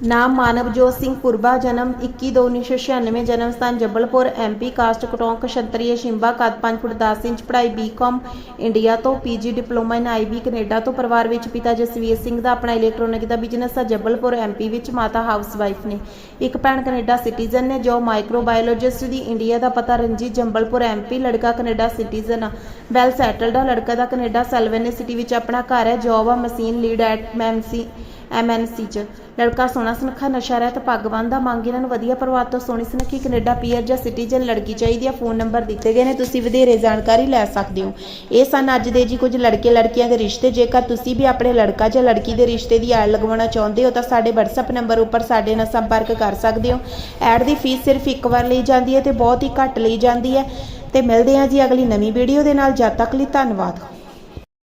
ਨਾਮ ਮਾਨਵਜੋਤ ਸਿੰਘ ਪੁਰਬਾ, ਜਨਮ 21/2/1996 ਜਨਮ ਸਥਾਨ ਜਬਲਪੁਰ ਐਮਪੀ ਕਾਸਟ ਕਟੌਂਕ ਖੱਤਰੀਏ ਸ਼ਿੰਬਾ, ਕੱਦ 5 ਫੁੱਟ 10 ਇੰਚ, ਪੜ੍ਹਾਈ ਬੀਕਾਮ ਇੰਡੀਆ ਤੋਂ PG diploma in IB Canada ਤੋਂ, ਪਰਿਵਾਰ ਵਿੱਚ ਪਿਤਾ ਜਸਵੀਰ ਸਿੰਘ ਦਾ, ਆਪਣਾ ਇਲੈਕਟ੍ਰੋਨਿਕ ਦਾ ਬਿਜ਼ਨਸ ਹੈ ਜਬਲਪੁਰ ਐਮਪੀ ਵਿੱਚ, ਮਾਤਾ ਹਾਊਸਵਾਈਫ ਨੇ। ਇੱਕ ਭੈਣ ਕੈਨੇਡਾ ਸਿਟੀਜ਼ਨ ਨੇ, ਜੋ ਮਾਈਕਰੋਬਾਇਓਲੋਜਿਸਟ ਦੀ ਇੰਡੀਆ ਦਾ ਪਤਾ, ਰਣਜੀਤ ਜੰਬਲਪੁਰ ਐਮਪੀ ਲੜਕਾ ਕੈਨੇਡਾ ਸਿਟੀਜ਼ਨ ਆ। ਵੈਲ ਸੈਟਲਡ ਆ, ਲੜਕਾ ਦਾ ਕੈਨੇਡਾ ਸੈਲਵੇਨੇ ਸਿਟੀ ਵਿੱਚ ਆਪਣਾ ਘਰ ਹੈ ਜੌਬ ਆ, ਮਸ਼ੀਨ ਲੀਡ ਐਟ ਮੈਮਸੀ ਐਮਐਨਸੀ ਚ। ਲੜਕਾ ਸੋਹਣਾ ਸੁਨੱਖਾ, ਨਸ਼ਾ ਰਹਿਤ, ਭਗਵਾਨ ਦਾ ਮੰਗ, ਇਹਨਾਂ ਨੂੰ ਵਧੀਆ ਪਰਿਵਾਰ ਤੋਂ ਸੋਹਣੀ ਸੁਨੱਖੀ ਕੈਨੇਡਾ, ਪੀਅਰ ਜਾਂ ਸਿਟੀਜ਼ਨ ਲੜਕੀ ਚਾਹੀਦੀ ਆ। ਫੋਨ ਨੰਬਰ ਦਿੱਤੇ ਗਏ ਨੇ, ਤੁਸੀਂ ਵਧੇਰੇ ਜਾਣਕਾਰੀ ਲੈ ਸਕਦੇ ਹੋ। ਇਹ ਸਨ ਅੱਜ ਦੇ ਜੀ ਕੁਝ ਲੜਕੇ ਲੜਕੀਆਂ ਦੇ ਰਿਸ਼ਤੇ। ਜੇਕਰ ਤੁਸੀਂ ਵੀ ਆਪਣੇ ਲੜਕਾ ਜਾਂ ਲੜਕੀ ਦੇ ਰਿਸ਼ਤੇ ਦੀ ਐਡ ਲਗਵਾਉਣਾ ਚਾਹੁੰਦੇ ਹੋ, ਤਾਂ ਸਾਡੇ WhatsApp ਨੰਬਰ ਉੱਪਰ ਸਾਡੇ ਨਾਲ ਸੰਪਰਕ ਕਰ ਸਕਦੇ ਹੋ। ਐਡ ਦੀ ਫੀਸ ਸਿਰਫ ਇੱਕ ਵਾਰ ਲਈ ਜਾਂਦੀ ਹੈ ਤੇ ਬਹੁਤ ਹੀ ਘੱਟ ਲਈ ਜਾਂਦੀ ਹੈ। ਤੇ ਮਿਲਦੇ ਹਾਂ ਜੀ ਅਗਲੀ ਨਵੀਂ ਵੀਡੀਓ ਦੇ ਨਾਲ। ਜਦ ਤੱਕ ਲਈ ਧੰਨਵਾਦ।